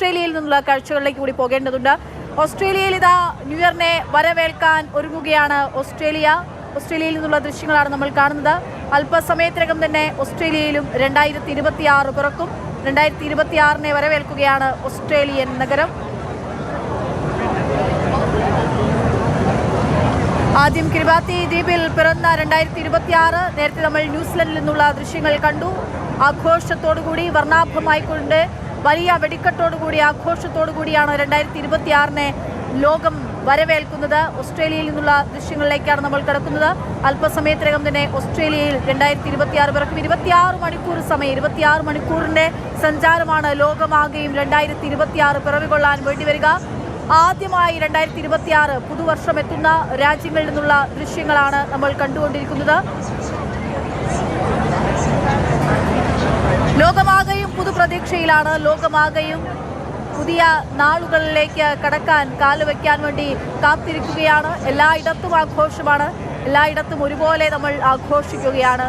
ഓസ്ട്രേലിയയിൽ നിന്നുള്ള കാഴ്ചകളിലേക്ക് കൂടി പോകേണ്ടതുണ്ട്. ഓസ്ട്രേലിയയിൽ ഇതാ ന്യൂ ഇയറിനെ വരവേൽക്കാൻ ഒരുങ്ങുകയാണ് ഓസ്ട്രേലിയ. ഓസ്ട്രേലിയയിൽ നിന്നുള്ള ദൃശ്യങ്ങളാണ് നമ്മൾ കാണുന്നത്. അല്പസമയത്തിനകം തന്നെ ഓസ്ട്രേലിയയിലും രണ്ടായിരത്തി ഇരുപത്തി ആറ് പിറക്കും രണ്ടായിരത്തി ഇരുപത്തി ആറിനെ വരവേൽക്കുകയാണ് ഓസ്ട്രേലിയൻ നഗരം. ആദ്യം കിരിബാത്തി ദ്വീപിൽ പിറന്ന രണ്ടായിരത്തി ഇരുപത്തി ആറ് നേരത്തെ നമ്മൾ ന്യൂസിലൻഡിൽ നിന്നുള്ള ദൃശ്യങ്ങൾ കണ്ടു. ആഘോഷത്തോടുകൂടി വർണാഭമായിക്കൊണ്ട് വലിയ വെടിക്കെട്ടോടുകൂടി ആഘോഷത്തോടുകൂടിയാണ് രണ്ടായിരത്തി ഇരുപത്തി ആറിനെ ലോകം വരവേൽക്കുന്നത്. ഓസ്ട്രേലിയയിൽ നിന്നുള്ള ദൃശ്യങ്ങളിലേക്കാണ് നമ്മൾ കിടക്കുന്നത്. അല്പസമയത്തിനകം തന്നെ ഓസ്ട്രേലിയയിൽ രണ്ടായിരത്തി ഇരുപത്തി ആറ് പിറക്കും. ഇരുപത്തിയാറ് മണിക്കൂർ സമയം ഇരുപത്തിയാറ് മണിക്കൂറിന്റെ സഞ്ചാരമാണ് ലോകമാകെയും രണ്ടായിരത്തി ഇരുപത്തി ആറ് വേണ്ടി വരിക. ആദ്യമായി രണ്ടായിരത്തി ഇരുപത്തി ആറ് പുതുവർഷം എത്തുന്ന രാജ്യങ്ങളിൽ നിന്നുള്ള ദൃശ്യങ്ങളാണ് നമ്മൾ കണ്ടുകൊണ്ടിരിക്കുന്നത്. ലോകമാകെയും പുതുപ്രതീക്ഷയിലാണ് ലോകമാകെയും പുതിയ നാളുകളിലേക്ക് കടക്കാൻ കാലുവെക്കാൻ വേണ്ടി കാത്തിരിക്കുകയാണ്. എല്ലായിടത്തും ആഘോഷമാണ്. എല്ലായിടത്തും ഒരുപോലെ നമ്മൾ ആഘോഷിക്കുകയാണ്.